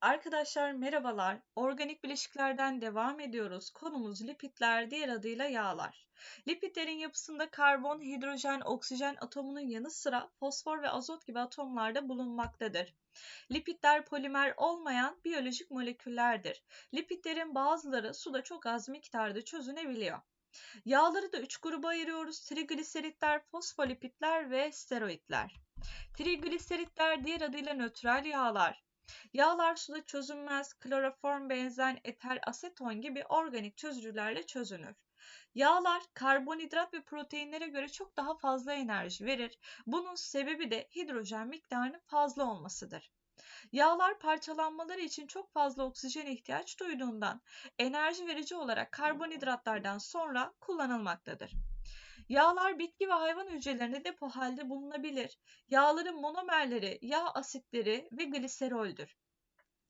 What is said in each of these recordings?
Arkadaşlar merhabalar. Organik bileşiklerden devam ediyoruz. Konumuz lipidler, diğer adıyla yağlar. Lipidlerin yapısında karbon, hidrojen, oksijen atomunun yanı sıra fosfor ve azot gibi atomlarda bulunmaktadır. Lipidler polimer olmayan biyolojik moleküllerdir. Lipidlerin bazıları suda çok az miktarda çözünebiliyor. Yağları da üç gruba ayırıyoruz. Trigliseritler, fosfolipidler ve steroidler. Trigliseritler diğer adıyla nötral yağlar. Yağlar suda çözünmez, kloroform, benzen, eter, aseton gibi organik çözücülerle çözünür. Yağlar karbonhidrat ve proteinlere göre çok daha fazla enerji verir. Bunun sebebi de hidrojen miktarının fazla olmasıdır. Yağlar parçalanmaları için çok fazla oksijene ihtiyaç duyduğundan enerji verici olarak karbonhidratlardan sonra kullanılmaktadır. Yağlar bitki ve hayvan hücrelerinde depo halde bulunabilir. Yağların monomerleri yağ asitleri ve gliseroldür.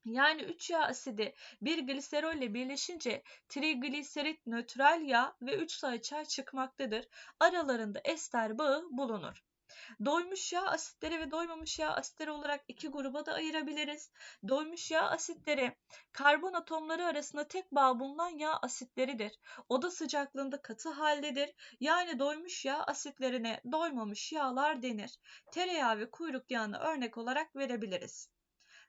Yani 3 yağ asidi bir gliserol ile birleşince trigliserit nötral yağ ve 3 sayıçer çıkmaktadır. Aralarında ester bağı bulunur. Doymuş yağ asitleri ve doymamış yağ asitleri olarak iki gruba da ayırabiliriz. Doymuş yağ asitleri karbon atomları arasında tek bağ bulunan yağ asitleridir. Oda sıcaklığında katı haldedir. Yani doymuş yağ asitlerine doymamış yağlar denir. Tereyağı ve kuyruk yağını örnek olarak verebiliriz.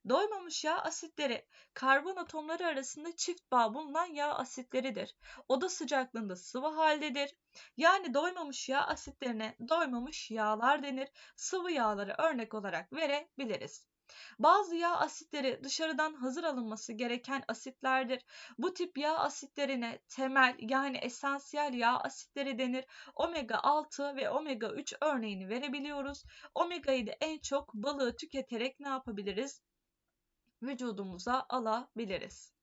Doymamış yağ asitleri karbon atomları arasında çift bağ bulunan yağ asitleridir. Oda sıcaklığında sıvı haldedir. Yani doymamış yağ asitlerine doymamış yağlar denir. Sıvı yağları örnek olarak verebiliriz. Bazı yağ asitleri dışarıdan hazır alınması gereken asitlerdir. Bu tip yağ asitlerine temel yani esansiyel yağ asitleri denir. Omega 6 ve omega 3 örneğini verebiliyoruz. Omega'yı da en çok balığı tüketerek ne yapabiliriz? Vücudumuza alabiliriz.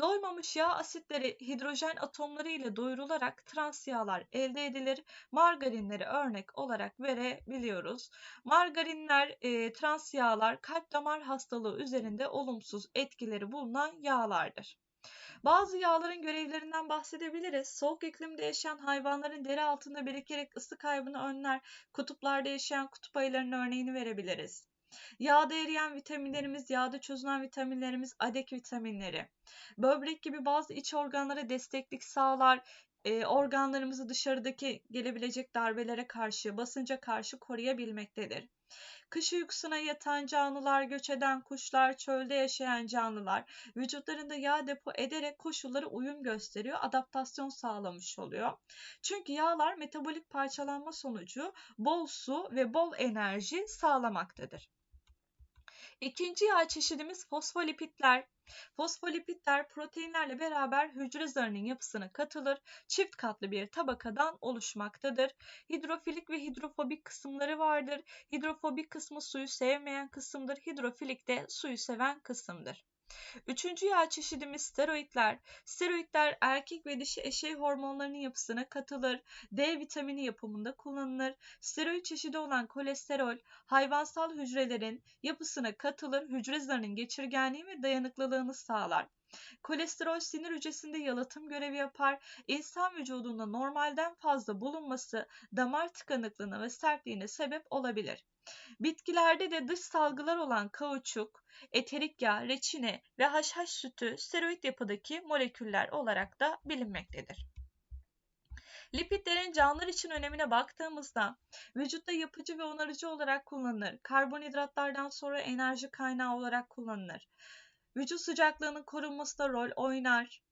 Doymamış yağ asitleri hidrojen atomları ile doyurularak trans yağlar elde edilir. Margarinleri örnek olarak verebiliyoruz. Margarinler, e, trans yağlar kalp damar hastalığı üzerinde olumsuz etkileri bulunan yağlardır. Bazı yağların görevlerinden bahsedebiliriz. Soğuk iklimde yaşayan hayvanların deri altında birikerek ısı kaybını önler. Kutuplarda yaşayan kutup ayılarının örneğini verebiliriz. Yağda eriyen vitaminlerimiz, yağda çözünen vitaminlerimiz, adek vitaminleri. Böbrek gibi bazı iç organlara desteklik sağlar, e, organlarımızı dışarıdaki gelebilecek darbelere karşı, basınca karşı koruyabilmektedir. Kış uykusuna yatan canlılar, göç eden kuşlar, çölde yaşayan canlılar vücutlarında yağ depo ederek koşullara uyum gösteriyor, adaptasyon sağlamış oluyor. Çünkü yağlar metabolik parçalanma sonucu bol su ve bol enerji sağlamaktadır. İkinci yağ çeşidimiz fosfolipitler. Fosfolipitler proteinlerle beraber hücre zarının yapısına katılır, çift katlı bir tabakadan oluşmaktadır. Hidrofilik ve hidrofobik kısımları vardır. Hidrofobik kısmı suyu sevmeyen kısımdır, hidrofilik de suyu seven kısımdır. Üçüncü yağ çeşidimiz steroidler. Steroidler erkek ve dişi eşey hormonlarının yapısına katılır. D vitamini yapımında kullanılır. Steroid çeşidi olan kolesterol hayvansal hücrelerin yapısına katılır. Hücre zarının geçirgenliği ve dayanıklılığını sağlar. Kolesterol sinir hücresinde yalıtım görevi yapar. İnsan vücudunda normalden fazla bulunması damar tıkanıklığına ve sertliğine sebep olabilir. Bitkilerde de dış salgılar olan kauçuk, eterik yağ, reçine ve haşhaş sütü steroid yapıdaki moleküller olarak da bilinmektedir. Lipidlerin canlılar için önemine baktığımızda vücutta yapıcı ve onarıcı olarak kullanılır. Karbonhidratlardan sonra enerji kaynağı olarak kullanılır. Vücut sıcaklığının korunmasında rol oynar.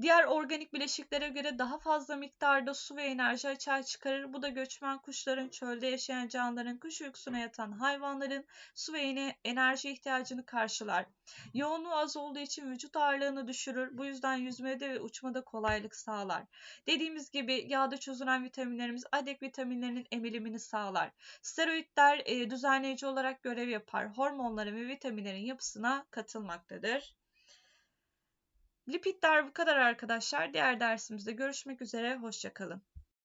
Diğer organik bileşiklere göre daha fazla miktarda su ve enerji açığa çıkarır. Bu da göçmen kuşların, çölde yaşayan canlıların, kış uykusuna yatan hayvanların su ve enerji ihtiyacını karşılar. Yoğunluğu az olduğu için vücut ağırlığını düşürür. Bu yüzden yüzmede ve uçmada kolaylık sağlar. Dediğimiz gibi yağda çözünen vitaminlerimiz adek vitaminlerinin emilimini sağlar. Steroidler e, düzenleyici olarak görev yapar. Hormonların ve vitaminlerin yapısına katılmaktadır. Lipidler bu kadar arkadaşlar. Diğer dersimizde görüşmek üzere. Hoşçakalın.